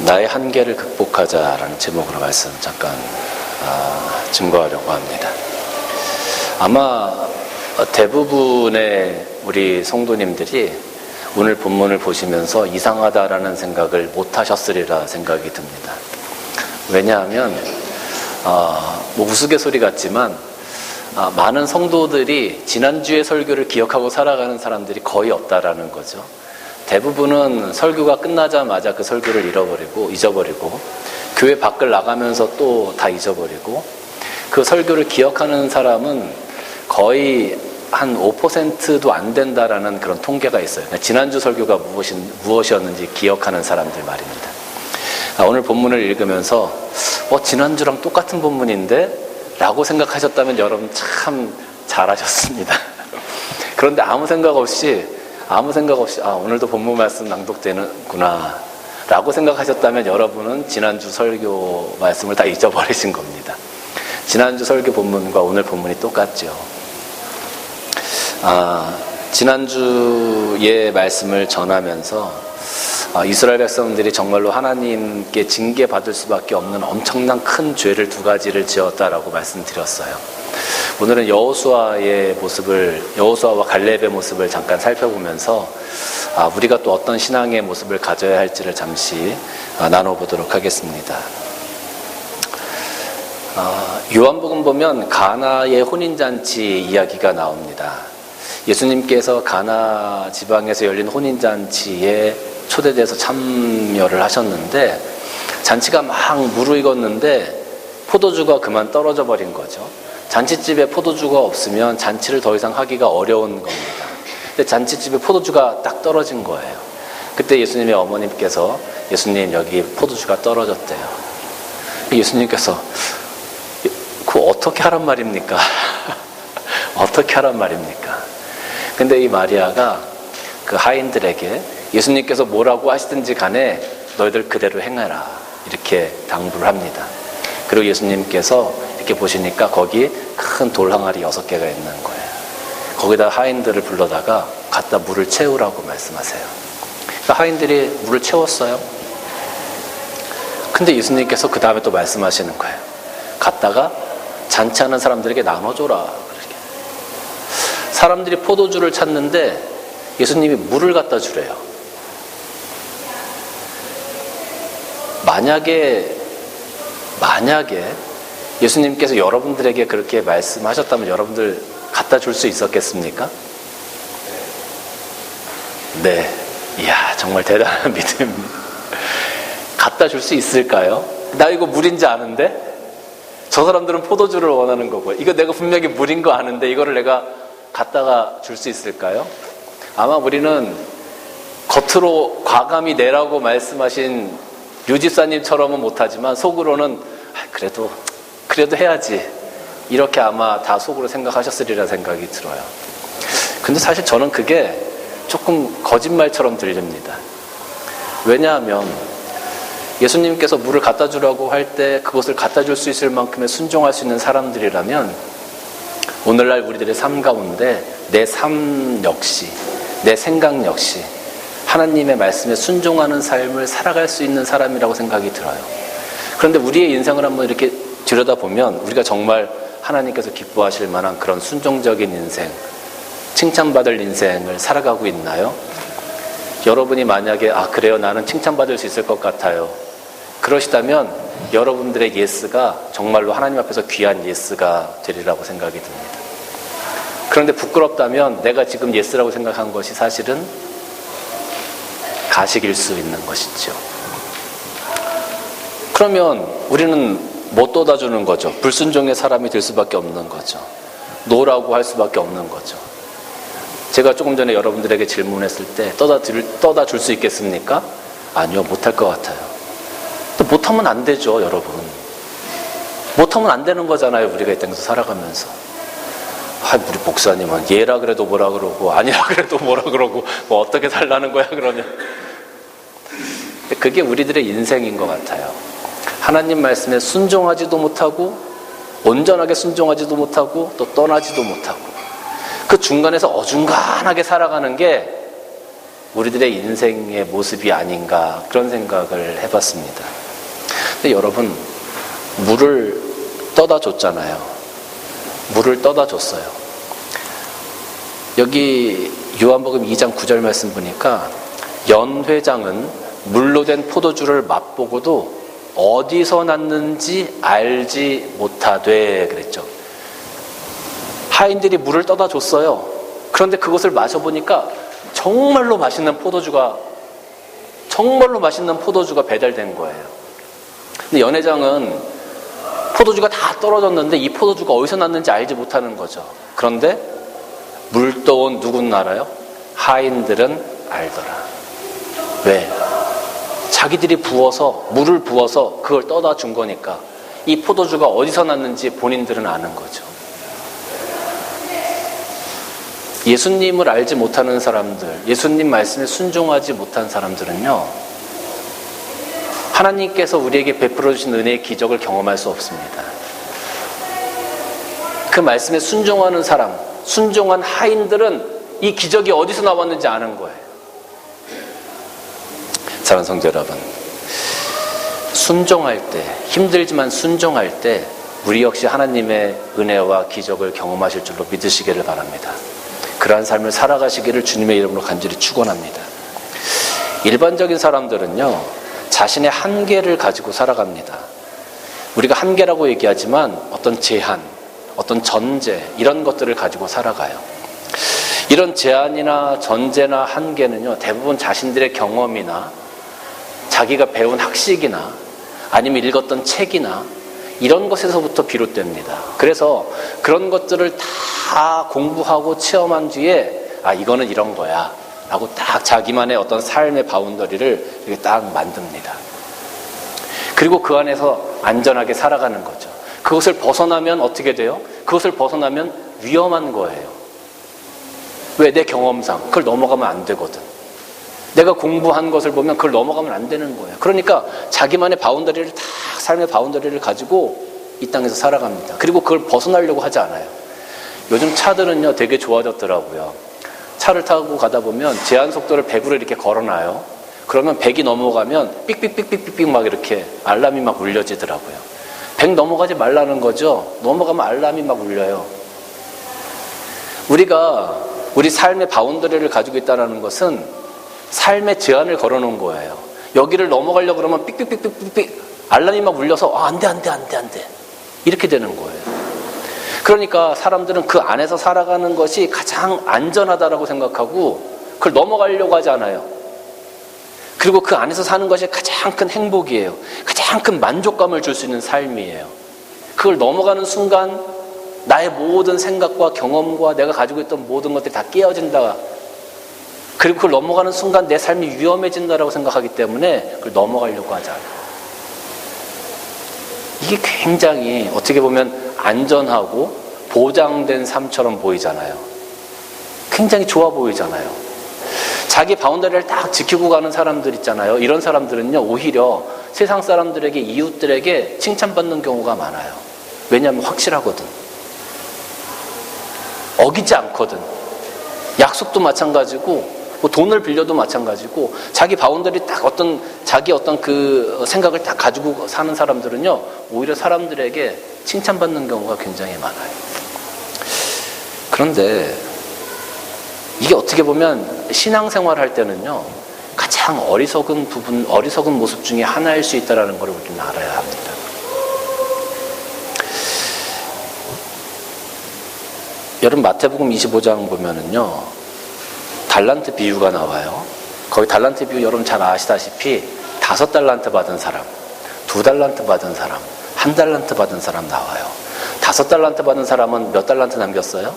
나의 한계를 극복하자라는 제목으로 말씀 잠깐 아, 증거하려고 합니다. 아마 대부분의 우리 성도님들이 오늘 본문을 보시면서 이상하다라는 생각을 못 하셨으리라 생각이 듭니다. 왜냐하면 어, 뭐 우스갯소리 같지만 아, 많은 성도들이 지난주의 설교를 기억하고 살아가는 사람들이 거의 없다라는 거죠. 대부분은 설교가 끝나자마자 그 설교를 잃어버리고 잊어버리고 교회 밖을 나가면서 또 다 잊어버리고 그 설교를 기억하는 사람은 거의 한 5%도 안 된다라는 그런 통계가 있어요. 지난주 설교가 무엇이, 무엇이었는지 기억하는 사람들 말입니다. 아, 오늘 본문을 읽으면서 어, 지난주랑 똑같은 본문인데? 라고 생각하셨다면 여러분 참 잘하셨습니다. 그런데 아무 생각 없이 아무 생각 없이 아 오늘도 본문 말씀 낭독되는구나 라고 생각하셨다면 여러분은 지난주 설교 말씀을 다 잊어버리신 겁니다. 지난주 설교 본문과 오늘 본문이 똑같죠. 아, 지난주의 말씀을 전하면서 아, 이스라엘 백성들이 정말로 하나님께 징계받을 수밖에 없는 엄청난 큰 죄를 두 가지를 지었다라고 말씀드렸어요. 오늘은 여호수아의 모습을 여호수아와 갈렙의 모습을 잠깐 살펴보면서 아, 우리가 또 어떤 신앙의 모습을 가져야 할지를 잠시 아, 나눠보도록 하겠습니다. 아, 요한복음 보면 가나의 혼인잔치 이야기가 나옵니다. 예수님께서 가나 지방에서 열린 혼인잔치에 초대돼서 참여를 하셨는데 잔치가 막 무르익었는데 포도주가 그만 떨어져 버린 거죠. 잔치집에 포도주가 없으면 잔치를 더 이상 하기가 어려운 겁니다. 근데 잔치집에 포도주가 딱 떨어진 거예요. 그때 예수님의 어머님께서 예수님 여기 포도주가 떨어졌대요. 예수님께서 그 어떻게 하란 말입니까? 어떻게 하란 말입니까? 근데 이 마리아가 그 하인들에게 예수님께서 뭐라고 하시든지 간에 너희들 그대로 행하라. 이렇게 당부를 합니다. 그리고 예수님께서 이렇게 보시니까 거기 큰 돌 항아리 여섯 개가 있는 거예요. 거기다 하인들을 불러다가 갖다 물을 채우라고 말씀하세요. 그러니까 하인들이 물을 채웠어요. 근데 예수님께서 그 다음에 또 말씀하시는 거예요. 갔다가 잔치하는 사람들에게 나눠줘라. 사람들이 포도주를 찾는데 예수님이 물을 갖다 주래요. 만약에 만약에 예수님께서 여러분들에게 그렇게 말씀하셨다면 여러분들 갖다 줄 수 있었겠습니까? 네. 이야, 정말 대단한 믿음입니다. 갖다 줄 수 있을까요? 나 이거 물인지 아는데? 저 사람들은 포도주를 원하는 거고, 이거 내가 분명히 물인 거 아는데, 이거를 내가 갖다가 줄 수 있을까요? 아마 우리는 겉으로 과감히 내라고 말씀하신 유집사님처럼은 못하지만 속으로는 아, 그래도 그래도 해야지 이렇게 아마 다 속으로 생각하셨으리라 생각이 들어요. 근데 사실 저는 그게 조금 거짓말처럼 들립니다. 왜냐하면 예수님께서 물을 갖다 주라고 할 때 그것을 갖다 줄 수 있을 만큼의 순종할 수 있는 사람들이라면 오늘날 우리들의 삶 가운데 내 삶 역시 내 생각 역시 하나님의 말씀에 순종하는 삶을 살아갈 수 있는 사람이라고 생각이 들어요. 그런데 우리의 인생을 한번 이렇게 들여다보면 우리가 정말 하나님께서 기뻐하실 만한 그런 순종적인 인생, 칭찬받을 인생을 살아가고 있나요? 여러분이 만약에 아 그래요 나는 칭찬받을 수 있을 것 같아요. 그러시다면 여러분들의 예스가 정말로 하나님 앞에서 귀한 예스가 되리라고 생각이 듭니다. 그런데 부끄럽다면 내가 지금 예스라고 생각한 것이 사실은 가식일 수 있는 것이죠. 그러면 우리는 못 떠다주는 거죠. 불순종의 사람이 될 수밖에 없는 거죠. 노라고 할 수밖에 없는 거죠. 제가 조금 전에 여러분들에게 질문했을 때 떠다 줄, 떠다 줄 수 있겠습니까? 아니요, 못할 것 같아요. 또 못하면 안 되죠, 여러분. 못하면 안 되는 거잖아요, 우리가 이 땅에서 살아가면서. 아, 우리 목사님은 얘라 그래도 뭐라 그러고 아니라 그래도 뭐라 그러고 뭐 어떻게 살라는 거야 그러면 그게 우리들의 인생인 것 같아요. 하나님 말씀에 순종하지도 못하고 온전하게 순종하지도 못하고 또 떠나지도 못하고 그 중간에서 어중간하게 살아가는 게 우리들의 인생의 모습이 아닌가 그런 생각을 해봤습니다. 근데 여러분 물을 떠다 줬잖아요. 물을 떠다 줬어요. 여기 요한복음 2장 9절 말씀 보니까 연 회장은 물로 된 포도주를 맛보고도 어디서 났는지 알지 못하되 그랬죠. 하인들이 물을 떠다 줬어요. 그런데 그것을 마셔보니까 정말로 맛있는 포도주가 정말로 맛있는 포도주가 배달된 거예요. 근데 연회장은 포도주가 다 떨어졌는데 이 포도주가 어디서 났는지 알지 못하는 거죠. 그런데 물 떠온 누군 알아요? 하인들은 알더라. 왜? 자기들이 부어서 물을 부어서 그걸 떠다 준 거니까 이 포도주가 어디서 났는지 본인들은 아는 거죠. 예수님을 알지 못하는 사람들, 예수님 말씀에 순종하지 못한 사람들은요, 하나님께서 우리에게 베풀어 주신 은혜의 기적을 경험할 수 없습니다. 그 말씀에 순종하는 사람, 순종한 하인들은 이 기적이 어디서 나왔는지 아는 거예요. 사랑하는 성도 여러분, 순종할 때, 힘들지만 순종할 때, 우리 역시 하나님의 은혜와 기적을 경험하실 줄로 믿으시기를 바랍니다. 그러한 삶을 살아가시기를 주님의 이름으로 간절히 축원합니다. 일반적인 사람들은요, 자신의 한계를 가지고 살아갑니다. 우리가 한계라고 얘기하지만 어떤 제한, 어떤 전제, 이런 것들을 가지고 살아가요. 이런 제한이나 전제나 한계는요, 대부분 자신들의 경험이나 자기가 배운 학식이나 아니면 읽었던 책이나 이런 것에서부터 비롯됩니다. 그래서 그런 것들을 다 공부하고 체험한 뒤에 아 이거는 이런 거야 라고 딱 자기만의 어떤 삶의 바운더리를 이렇게 딱 만듭니다. 그리고 그 안에서 안전하게 살아가는 거죠. 그것을 벗어나면 어떻게 돼요? 그것을 벗어나면 위험한 거예요. 왜? 내 경험상. 그걸 넘어가면 안 되거든. 내가 공부한 것을 보면 그걸 넘어가면 안 되는 거예요. 그러니까 자기만의 바운더리를 다 삶의 바운더리를 가지고 이 땅에서 살아갑니다. 그리고 그걸 벗어나려고 하지 않아요. 요즘 차들은요 되게 좋아졌더라고요. 차를 타고 가다 보면 제한 속도를 100으로 이렇게 걸어놔요. 그러면 100이 넘어가면 삑삑삑삑삑삑 막 이렇게 알람이 막 울려지더라고요. 100 넘어가지 말라는 거죠. 넘어가면 알람이 막 울려요. 우리가 우리 삶의 바운더리를 가지고 있다는 것은 삶의 제한을 걸어놓은 거예요. 여기를 넘어가려고 그러면 삑삑삑삑삑 알람이 막 울려서 아, 안 돼, 안 돼, 안 돼, 안 돼. 이렇게 되는 거예요. 그러니까 사람들은 그 안에서 살아가는 것이 가장 안전하다라고 생각하고 그걸 넘어가려고 하지 않아요. 그리고 그 안에서 사는 것이 가장 큰 행복이에요. 가장 큰 만족감을 줄 수 있는 삶이에요. 그걸 넘어가는 순간 나의 모든 생각과 경험과 내가 가지고 있던 모든 것들이 다 깨어진다. 그리고 그걸 넘어가는 순간 내 삶이 위험해진다라고 생각하기 때문에 그걸 넘어가려고 하지 않아요. 이게 굉장히 어떻게 보면 안전하고 보장된 삶처럼 보이잖아요. 굉장히 좋아 보이잖아요. 자기 바운더리를 딱 지키고 가는 사람들 있잖아요. 이런 사람들은요, 오히려 세상 사람들에게, 이웃들에게 칭찬받는 경우가 많아요. 왜냐하면 확실하거든. 어기지 않거든. 약속도 마찬가지고, 뭐 돈을 빌려도 마찬가지고, 자기 바운더리 딱 어떤, 자기 어떤 그 생각을 딱 가지고 사는 사람들은요, 오히려 사람들에게 칭찬받는 경우가 굉장히 많아요. 그런데 이게 어떻게 보면 신앙생활 할 때는요, 가장 어리석은 부분, 어리석은 모습 중에 하나일 수 있다는 걸 우리는 알아야 합니다. 여러분 마태복음 25장 보면은요, 달란트 비유가 나와요. 거기 달란트 비유 여러분 잘 아시다시피 다섯 달란트 받은 사람, 두 달란트 받은 사람, 한 달란트 받은 사람 나와요. 다섯 달란트 받은 사람은 몇 달란트 남겼어요?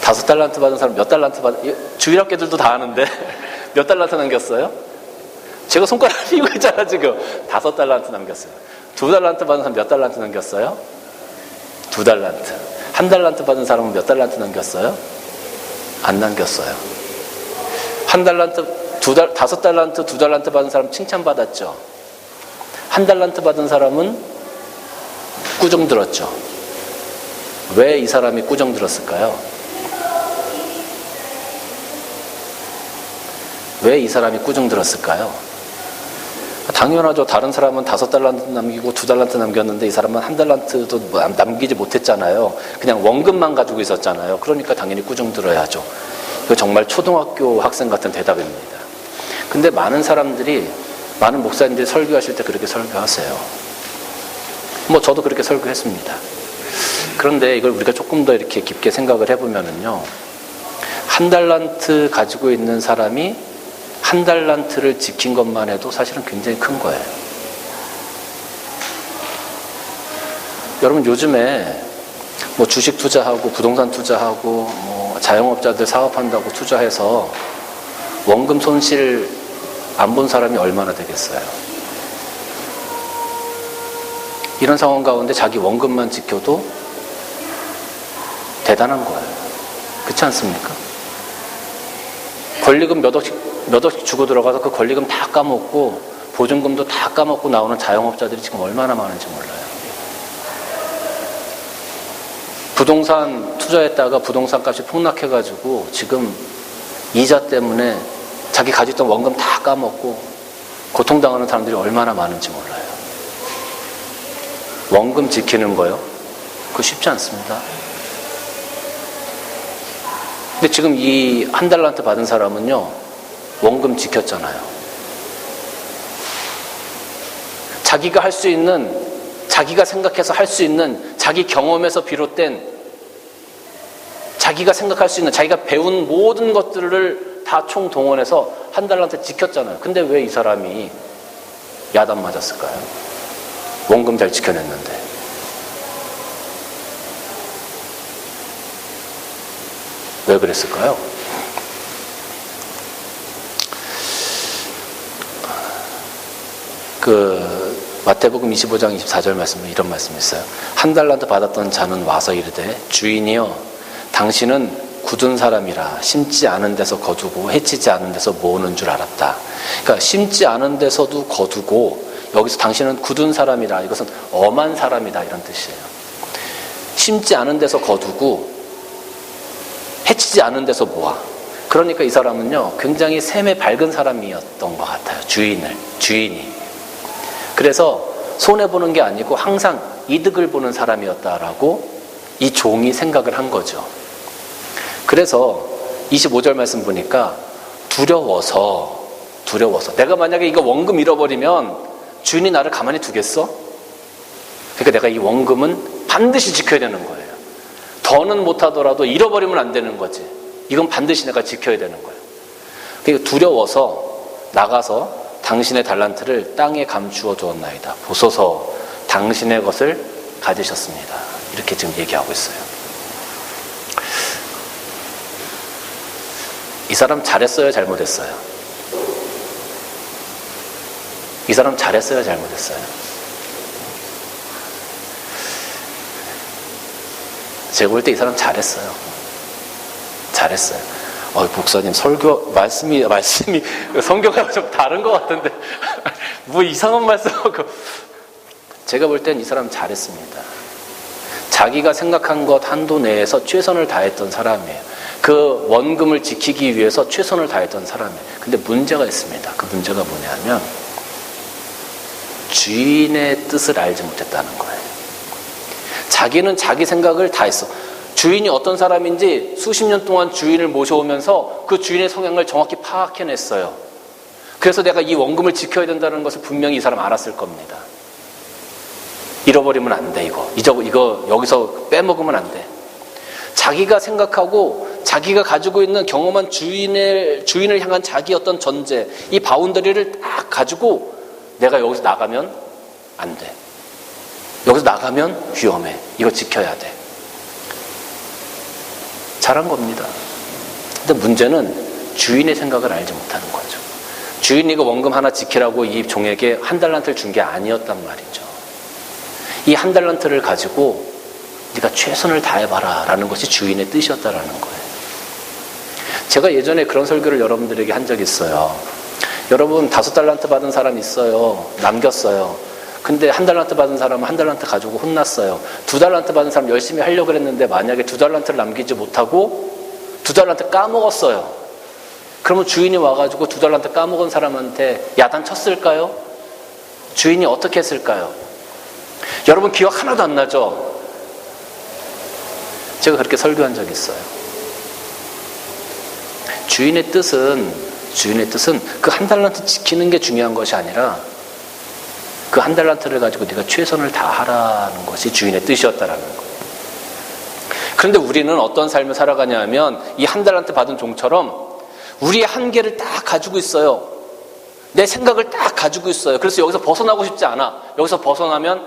다섯 달란트 받은 사람 몇 달란트 받 주일학교들도 다 아는데 몇 달란트 남겼어요? 제가 손가락 휘고 있잖아 지금 다섯 달란트 남겼어요. 두 달란트 받은 사람 몇 달란트 남겼어요? 두 달란트. 한 달란트 받은 사람은 몇 달란트 남겼어요? 안 남겼어요. 한 달란트, 두 달, 다섯 달란트, 두 달란트 받은 사람 칭찬받았죠. 한 달란트 받은 사람은 꾸정 들었죠. 왜 이 사람이 꾸정 들었을까요? 왜 이 사람이 꾸중 들었을까요? 당연하죠. 다른 사람은 다섯 달란트 남기고 두 달란트 남겼는데 이 사람은 한 달란트도 뭐 남- 남기지 못했잖아요. 그냥 원금만 가지고 있었잖아요. 그러니까 당연히 꾸중 들어야죠. 이거 정말 초등학교 학생 같은 대답입니다. 근데 많은 사람들이 많은 목사님들이 설교하실 때 그렇게 설교하세요. 뭐 저도 그렇게 설교했습니다. 그런데 이걸 우리가 조금 더 이렇게 깊게 생각을 해보면은요. 한 달란트 가지고 있는 사람이 한 달란트를 지킨 것만 해도 사실은 굉장히 큰 거예요. 여러분 요즘에 뭐 주식 투자하고 부동산 투자하고 뭐 자영업자들 사업한다고 투자해서 원금 손실 안 본 사람이 얼마나 되겠어요? 이런 상황 가운데 자기 원금만 지켜도 대단한 거예요. 그렇지 않습니까? 권리금 몇 억씩, 몇 억씩 주고 들어가서 그 권리금 다 까먹고 보증금도 다 까먹고 나오는 자영업자들이 지금 얼마나 많은지 몰라요. 부동산 투자했다가 부동산 값이 폭락해가지고 지금 이자 때문에 자기 가지고 있던 원금 다 까먹고 고통당하는 사람들이 얼마나 많은지 몰라요. 원금 지키는 거요? 그거 쉽지 않습니다. 근데 지금 이 한 달란트 받은 사람은요, 원금 지켰잖아요. 자기가 할 수 있는, 자기가 생각해서 할 수 있는 자기 경험에서 비롯된 자기가 생각할 수 있는 자기가 배운 모든 것들을 다 총동원해서 한 달란트 지켰잖아요. 근데 왜 이 사람이 야단 맞았을까요? 원금 잘 지켜냈는데. 왜 그랬을까요? 그 마태복음 25장 24절 말씀에 이런 말씀이 있어요. 한 달란트 받았던 자는 와서 이르되 주인이여 당신은 굳은 사람이라 심지 않은 데서 거두고 해치지 않은 데서 모으는 줄 알았다. 그러니까 심지 않은 데서도 거두고 여기서 당신은 굳은 사람이라 이것은 엄한 사람이다 이런 뜻이에요. 심지 않은 데서 거두고 해치지 않은 데서 모아. 그러니까 이 사람은요 굉장히 샘에 밝은 사람이었던 것 같아요. 주인을 주인이. 그래서 손해 보는 게 아니고 항상 이득을 보는 사람이었다라고 이 종이 생각을 한 거죠. 그래서 25절 말씀 보니까 두려워서 두려워서 내가 만약에 이거 원금 잃어버리면 주인이 나를 가만히 두겠어? 그러니까 내가 이 원금은 반드시 지켜야 되는 거예요. 더는 못하더라도 잃어버리면 안 되는 거지. 이건 반드시 내가 지켜야 되는 거예요. 그러니까 두려워서 나가서 당신의 달란트를 땅에 감추어 두었나이다. 보소서 당신의 것을 가지셨습니다. 이렇게 지금 얘기하고 있어요. 이 사람 잘했어요, 잘못했어요? 이 사람 잘했어요, 잘못했어요? 제가 볼 때 이 사람 잘했어요. 잘했어요. 어, 목사님 설교 말씀이 말씀이 성경하고 좀 다른 것 같은데 뭐 이상한 말씀하고 제가 볼 땐 이 사람 잘했습니다. 자기가 생각한 것 한도 내에서 최선을 다했던 사람이에요. 그 원금을 지키기 위해서 최선을 다했던 사람이에요. 근데 문제가 있습니다. 그 문제가 뭐냐면 주인의 뜻을 알지 못했다는 거예요. 자기는 자기 생각을 다 했어. 주인이 어떤 사람인지 수십 년 동안 주인을 모셔오면서 그 주인의 성향을 정확히 파악해냈어요. 그래서 내가 이 원금을 지켜야 된다는 것을 분명히 이 사람 알았을 겁니다. 잃어버리면 안 돼, 이거. 이거, 이거 여기서 빼먹으면 안 돼. 자기가 생각하고 자기가 가지고 있는 경험한 주인을, 주인을 향한 자기 어떤 전제, 이 바운더리를 딱 가지고 내가 여기서 나가면 안 돼. 여기서 나가면 위험해. 이거 지켜야 돼. 잘한 겁니다. 근데 문제는 주인의 생각을 알지 못하는 거죠. 주인이 그 원금 하나 지키라고 이 종에게 한 달란트를 준 게 아니었단 말이죠. 이 한 달란트를 가지고 네가 최선을 다해봐라 라는 것이 주인의 뜻이었다라는 거예요. 제가 예전에 그런 설교를 여러분들에게 한 적이 있어요. 여러분 다섯 달란트 받은 사람 있어요. 남겼어요. 근데 한 달란트 받은 사람은 한 달란트 가지고 혼났어요. 두 달란트 받은 사람 열심히 하려고 했는데 만약에 두 달란트를 남기지 못하고 두 달란트 까먹었어요. 그러면 주인이 와가지고 두 달란트 까먹은 사람한테 야단 쳤을까요? 주인이 어떻게 했을까요? 여러분 기억 하나도 안 나죠? 제가 그렇게 설교한 적이 있어요. 주인의 뜻은 주인의 뜻은 그 한 달란트 지키는 게 중요한 것이 아니라 그 한 달란트를 가지고 네가 최선을 다하라는 것이 주인의 뜻이었다라는 거예요. 그런데 우리는 어떤 삶을 살아가냐면 이 한 달란트 받은 종처럼 우리의 한계를 딱 가지고 있어요. 내 생각을 딱 가지고 있어요. 그래서 여기서 벗어나고 싶지 않아. 여기서 벗어나면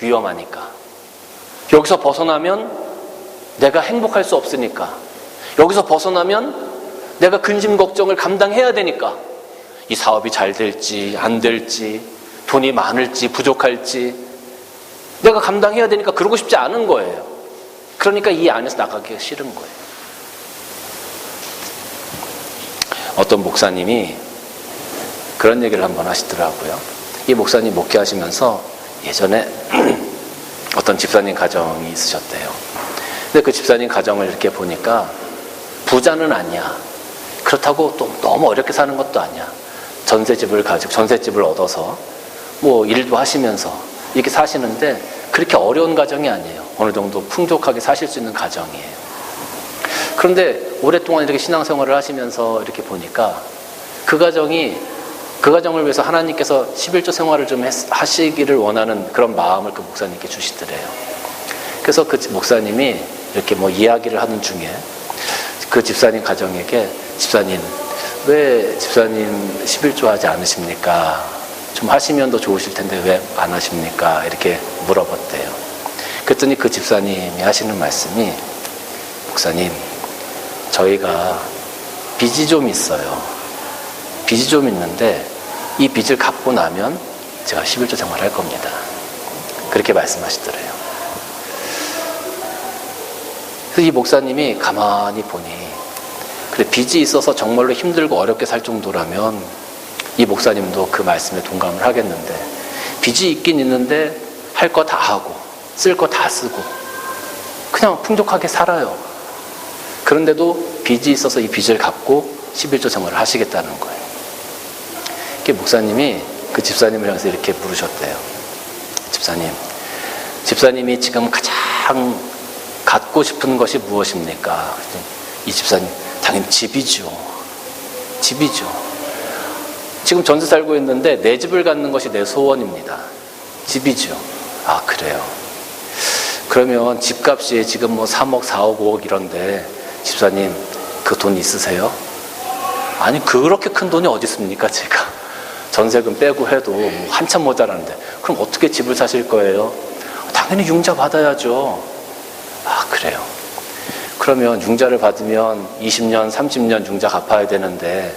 위험하니까. 여기서 벗어나면 내가 행복할 수 없으니까. 여기서 벗어나면 내가 근심 걱정을 감당해야 되니까. 이 사업이 잘 될지, 안 될지, 돈이 많을지, 부족할지. 내가 감당해야 되니까 그러고 싶지 않은 거예요. 그러니까 이 안에서 나가기가 싫은 거예요. 어떤 목사님이 그런 얘기를 한번 하시더라고요. 이 목사님 목회하시면서 예전에 어떤 집사님 가정이 있으셨대요. 근데 그 집사님 가정을 이렇게 보니까 부자는 아니야. 그렇다고 또 너무 어렵게 사는 것도 아니야. 전세집을 가지고 전세집을 얻어서 뭐 일도 하시면서 이렇게 사시는데 그렇게 어려운 가정이 아니에요. 어느 정도 풍족하게 사실 수 있는 가정이에요. 그런데 오랫동안 이렇게 신앙생활을 하시면서 이렇게 보니까 그 가정이 그 가정을 위해서 하나님께서 11조 생활을 좀 했- 하시기를 원하는 그런 마음을 그 목사님께 주시더래요. 그래서 그 목사님이 이렇게 뭐 이야기를 하는 중에 그 집사님 가정에게 집사님 왜 집사님 11조 하지 않으십니까? 좀 하시면 더 좋으실 텐데 왜 안 하십니까? 이렇게 물어봤대요. 그랬더니 그 집사님이 하시는 말씀이 목사님 저희가 빚이 좀 있어요. 빚이 좀 있는데 이 빚을 갚고 나면 제가 11조 생활할 겁니다. 그렇게 말씀하시더래요. 그래서 이 목사님이 가만히 보니 그래 빚이 있어서 정말로 힘들고 어렵게 살 정도라면 이 목사님도 그 말씀에 동감을 하겠는데 빚이 있긴 있는데 할 거 다 하고 쓸 거 다 쓰고 그냥 풍족하게 살아요. 그런데도 빚이 있어서 이 빚을 갚고 11조 생활을 하시겠다는 거예요. 이렇게 목사님이 그 집사님을 향해서 이렇게 물으셨대요. 집사님, 집사님이 지금 가장 갖고 싶은 것이 무엇입니까? 이 집사님, 당연히 집이죠. 집이죠. 지금 전세 살고 있는데 내 집을 갖는 것이 내 소원입니다. 집이죠. 아, 그래요. 그러면 집값이 지금 뭐 3억, 4억, 5억 이런데 집사님 그 돈 있으세요? 아니 그렇게 큰 돈이 어디 있습니까 제가 전세금 빼고 해도 뭐 한참 모자라는데 그럼 어떻게 집을 사실 거예요? 당연히 융자 받아야죠. 아 그래요. 그러면 융자를 받으면 20년, 30년 융자 갚아야 되는데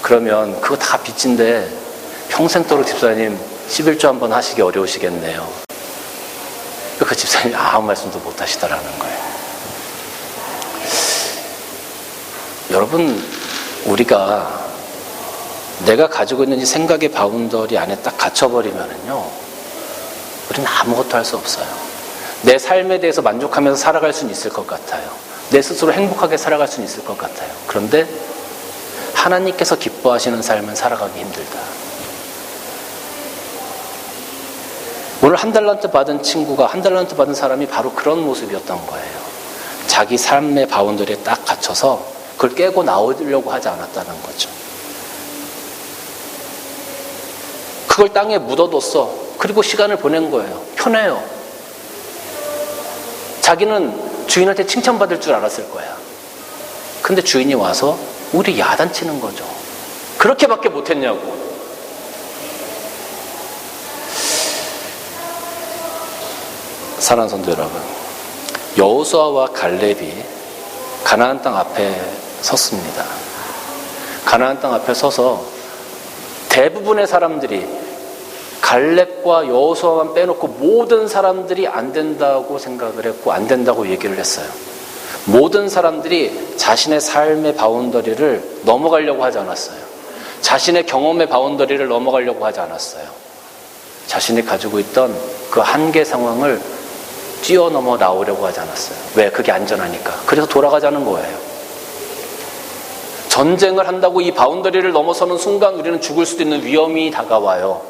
그러면 그거 다 빚인데 평생도록 집사님 11조 한 번 하시기 어려우시겠네요. 그 집사님이 아무 말씀도 못 하시더라는 거예요. 여러분, 우리가 내가 가지고 있는 이 생각의 바운더리 안에 딱 갇혀버리면은요, 우리는 아무것도 할 수 없어요. 내 삶에 대해서 만족하면서 살아갈 수는 있을 것 같아요. 내 스스로 행복하게 살아갈 수는 있을 것 같아요. 그런데 하나님께서 기뻐하시는 삶은 살아가기 힘들다. 오늘 한 달란트 받은 친구가 한 달란트 받은 사람이 바로 그런 모습이었던 거예요. 자기 삶의 바운더리에 딱 갇혀서 그걸 깨고 나오려고 하지 않았다는 거죠. 그걸 땅에 묻어뒀어. 그리고 시간을 보낸 거예요. 편해요. 자기는 주인한테 칭찬받을 줄 알았을 거야. 근데 주인이 와서 우리 야단치는 거죠. 그렇게밖에 못했냐고. 사랑하는 성도 여러분, 여호수아와 갈렙이 가나안 땅 앞에 섰습니다. 가나안 땅 앞에 서서 대부분의 사람들이 갈렙과 여호수아만 빼놓고 모든 사람들이 안 된다고 생각을 했고 안 된다고 얘기를 했어요. 모든 사람들이 자신의 삶의 바운더리를 넘어가려고 하지 않았어요. 자신의 경험의 바운더리를 넘어가려고 하지 않았어요. 자신이 가지고 있던 그 한계 상황을 뛰어넘어 나오려고 하지 않았어요. 왜? 그게 안전하니까. 그래서 돌아가자는 거예요. 전쟁을 한다고 이 바운더리를 넘어서는 순간 우리는 죽을 수도 있는 위험이 다가와요.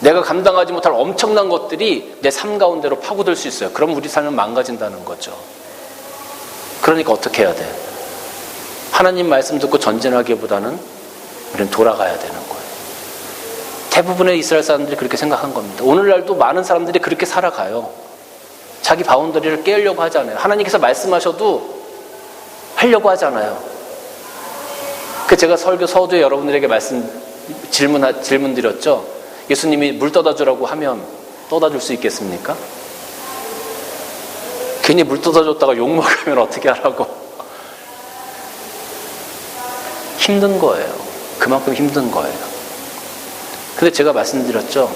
내가 감당하지 못할 엄청난 것들이 내 삶 가운데로 파고들 수 있어요. 그럼 우리 삶은 망가진다는 거죠. 그러니까 어떻게 해야 돼? 하나님 말씀 듣고 전진하기보다는 우리는 돌아가야 되는 거예요. 대부분의 이스라엘 사람들이 그렇게 생각한 겁니다. 오늘날도 많은 사람들이 그렇게 살아가요. 자기 바운더리를 깨려고 하잖아요. 하나님께서 말씀하셔도 하려고 하잖아요. 그 제가 설교 서두에 여러분들에게 말씀 질문 질문 드렸죠. 예수님이 물 떠다 주라고 하면 떠다 줄 수 있겠습니까? 괜히 물 떠다 줬다가 욕 먹으면 어떻게 하라고? 힘든 거예요. 그만큼 힘든 거예요. 근데 제가 말씀드렸죠.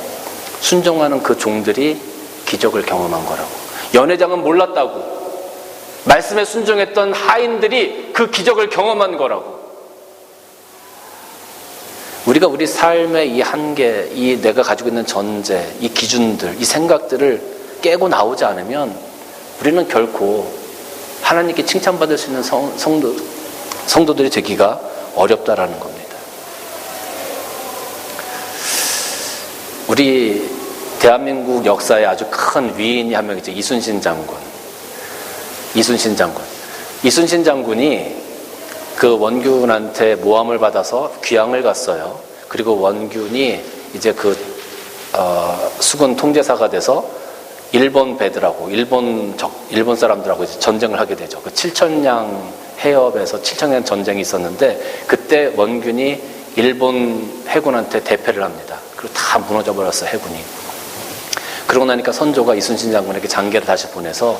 순종하는 그 종들이 기적을 경험한 거라고. 연회장은 몰랐다고. 말씀에 순종했던 하인들이 그 기적을 경험한 거라고. 우리가 우리 삶의 이 한계, 이 내가 가지고 있는 전제, 이 기준들, 이 생각들을 깨고 나오지 않으면 우리는 결코 하나님께 칭찬받을 수 있는 성, 성도, 성도들이 되기가 어렵다라는 겁니다. 우리 대한민국 역사에 아주 큰 위인이 한 명 있죠. 이순신 장군. 이순신 장군. 이순신 장군이 그 원균한테 모함을 받아서 귀향을 갔어요. 그리고 원균이 이제 그 어, 수군 통제사가 돼서 일본 배들하고 일본 적, 일본 사람들하고 전쟁을 하게 되죠. 그 칠천량 해협에서 칠천량 전쟁이 있었는데 그때 원균이 일본 해군한테 대패를 합니다. 그리고 다 무너져 버렸어 해군이. 그러고 나니까 선조가 이순신 장군에게 장계를 다시 보내서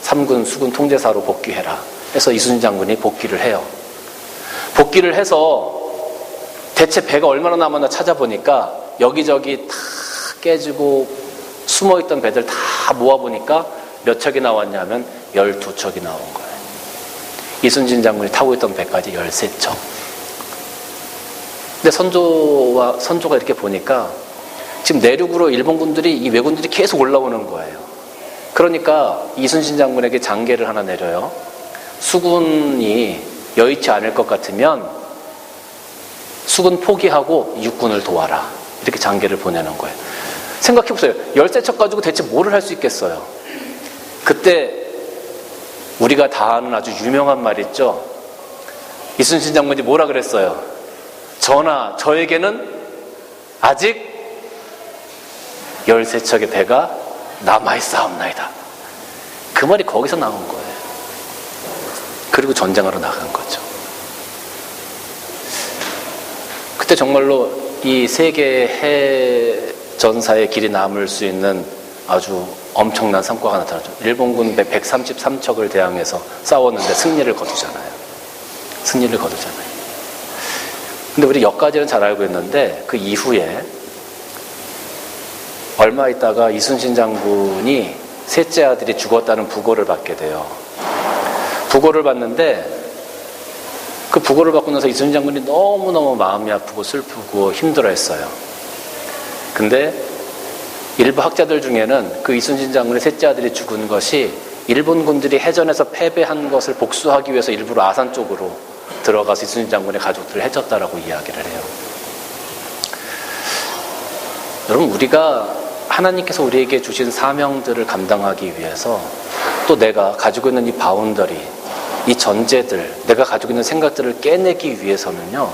삼군 수군 통제사로 복귀해라. 해서 이순신 장군이 복귀를 해요. 복귀를 해서 대체 배가 얼마나 남았나 찾아보니까 여기저기 다 깨지고 숨어있던 배들 다 모아보니까 몇 척이 나왔냐면 12척이 나온 거예요. 이순신 장군이 타고 있던 배까지 13척. 근데 선조와, 선조가 이렇게 보니까 지금 내륙으로 일본군들이, 이 왜군들이 계속 올라오는 거예요. 그러니까 이순신 장군에게 장계를 하나 내려요. 수군이 여의치 않을 것 같으면 수군 포기하고 육군을 도와라. 이렇게 장계를 보내는 거예요. 생각해보세요. 열세척 가지고 대체 뭐를 할 수 있겠어요? 그때 우리가 다 아는 아주 유명한 말 있죠? 이순신 장군이 뭐라 그랬어요? 전하, 저에게는 아직 열세척의 배가 남아있사옵나이다. 그 말이 거기서 나온 거예요. 그리고 전쟁하러 나간 거죠. 그때 정말로 이 세계 해 전사의 길이 남을 수 있는 아주 엄청난 성과가 나타났죠. 일본군 133척을 대항해서 싸웠는데 승리를 거두잖아요. 승리를 거두잖아요. 근데 우리 여기까지는 잘 알고 있는데 그 이후에 얼마 있다가 이순신 장군이 셋째 아들이 죽었다는 부고를 받게 돼요. 부고를 받는데 그 부고를 받고 나서 이순신 장군이 너무너무 마음이 아프고 슬프고 힘들어 했어요. 근데 일부 학자들 중에는 그 이순신 장군의 셋째 아들이 죽은 것이 일본군들이 해전에서 패배한 것을 복수하기 위해서 일부러 아산 쪽으로 들어가서 이순신 장군의 가족들을 해쳤다라고 이야기를 해요. 여러분 우리가 하나님께서 우리에게 주신 사명들을 감당하기 위해서 또 내가 가지고 있는 이 바운더리, 이 전제들, 내가 가지고 있는 생각들을 깨내기 위해서는요,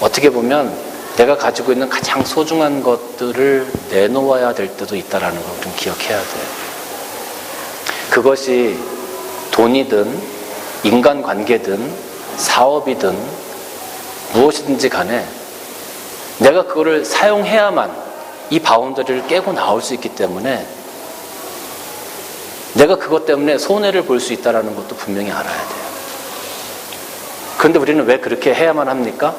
어떻게 보면 내가 가지고 있는 가장 소중한 것들을 내놓아야 될 때도 있다라는 걸 우리는 기억해야 돼요. 그것이 돈이든 인간 관계든 사업이든 무엇이든지 간에 내가 그거를 사용해야만 이 바운더리를 깨고 나올 수 있기 때문에 내가 그것 때문에 손해를 볼 수 있다는 것도 분명히 알아야 돼요. 그런데 우리는 왜 그렇게 해야만 합니까?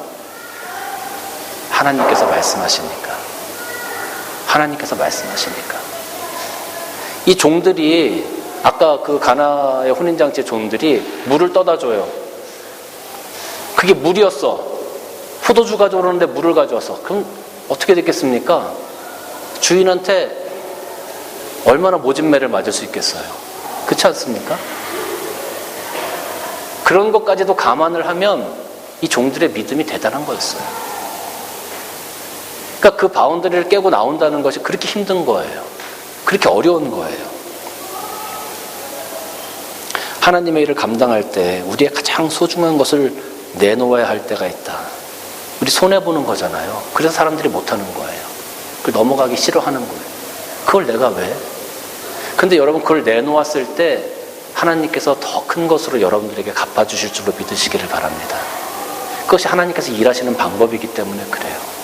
하나님께서 말씀하시니까. 하나님께서 말씀하시니까. 이 종들이 아까 그 가나의 혼인장치 종들이 물을 떠다 줘요. 그게 물이었어. 포도주 가져오는데 물을 가져와서. 그럼 어떻게 됐겠습니까? 주인한테 얼마나 모진매를 맞을 수 있겠어요? 그렇지 않습니까? 그런 것까지도 감안을 하면 이 종들의 믿음이 대단한 거였어요. 그러니까 그 바운더리를 깨고 나온다는 것이 그렇게 힘든 거예요. 그렇게 어려운 거예요. 하나님의 일을 감당할 때 우리의 가장 소중한 것을 내놓아야 할 때가 있다. 우리 손해보는 거잖아요. 그래서 사람들이 못하는 거예요. 그 넘어가기 싫어하는 거예요. 그걸 내가 왜? 근데 여러분 그걸 내놓았을 때 하나님께서 더 큰 것으로 여러분들에게 갚아주실 줄로 믿으시기를 바랍니다. 그것이 하나님께서 일하시는 방법이기 때문에 그래요.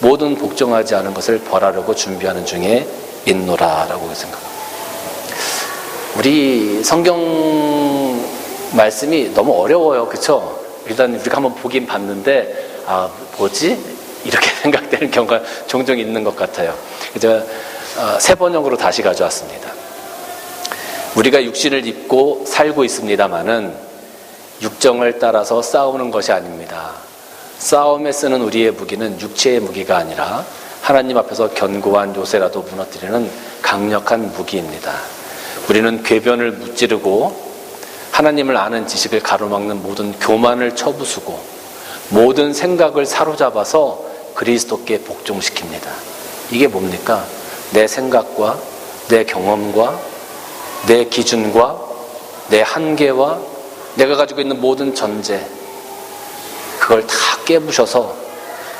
모든 복종하지 않은 것을 벌하려고 준비하는 중에 있노라라고 생각합니다. 우리 성경 말씀이 너무 어려워요, 그렇죠? 일단 우리가 한번 보긴 봤는데 아 뭐지 이렇게 생각되는 경우가 종종 있는 것 같아요. 제가 어, 세 번역으로 다시 가져왔습니다. 우리가 육신을 입고 살고 있습니다만은 육정을 따라서 싸우는 것이 아닙니다. 싸움에 쓰는 우리의 무기는 육체의 무기가 아니라 하나님 앞에서 견고한 요새라도 무너뜨리는 강력한 무기입니다. 우리는 궤변을 무찌르고 하나님을 아는 지식을 가로막는 모든 교만을 쳐부수고 모든 생각을 사로잡아서 그리스도께 복종시킵니다. 이게 뭡니까? 내 생각과 내 경험과 내 기준과 내 한계와 내가 가지고 있는 모든 전제 그걸 다 깨부셔서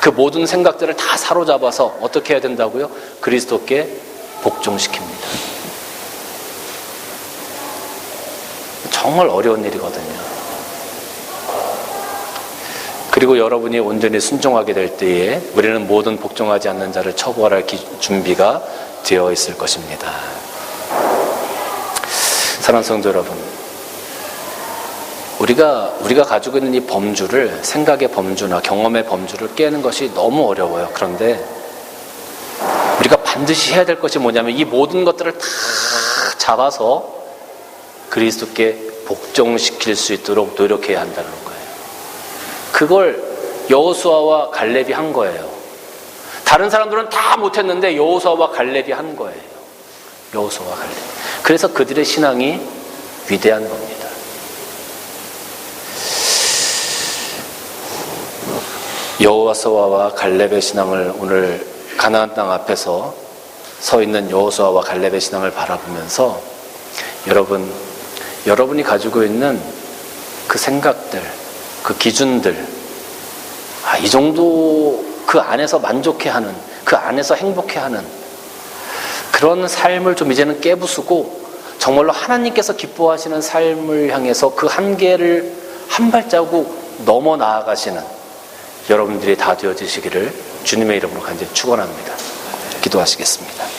그 모든 생각들을 다 사로잡아서 어떻게 해야 된다고요? 그리스도께 복종시킵니다. 정말 어려운 일이거든요. 그리고 여러분이 온전히 순종하게 될 때에 우리는 모든 복종하지 않는 자를 처벌할 기- 준비가 되어 있을 것입니다. 사랑하는 성도 여러분, 우리가 우리가 가지고 있는 이 범주를 생각의 범주나 경험의 범주를 깨는 것이 너무 어려워요. 그런데 우리가 반드시 해야 될 것이 뭐냐면 이 모든 것들을 다 잡아서 그리스도께 복종시킬 수 있도록 노력해야 한다는 거예요. 그걸 여호수아와 갈렙이 한 거예요. 다른 사람들은 다 못했는데 여호수아와 갈렙이 한 거예요. 여호수아와 갈렙. 그래서 그들의 신앙이 위대한 겁니다. 여호수아와 갈렙의 신앙을 오늘 가나안 땅 앞에서 서 있는 여호수아와 갈렙의 신앙을 바라보면서 여러분 여러분이 가지고 있는 그 생각들, 그 기준들, 아, 이 정도 그 안에서 만족해 하는, 그 안에서 행복해 하는 그런 삶을 좀 이제는 깨부수고 정말로 하나님께서 기뻐하시는 삶을 향해서 그 한계를 한 발자국 넘어 나아가시는 여러분들이 다 되어지시기를 주님의 이름으로 간절히 축원합니다. 기도하시겠습니다.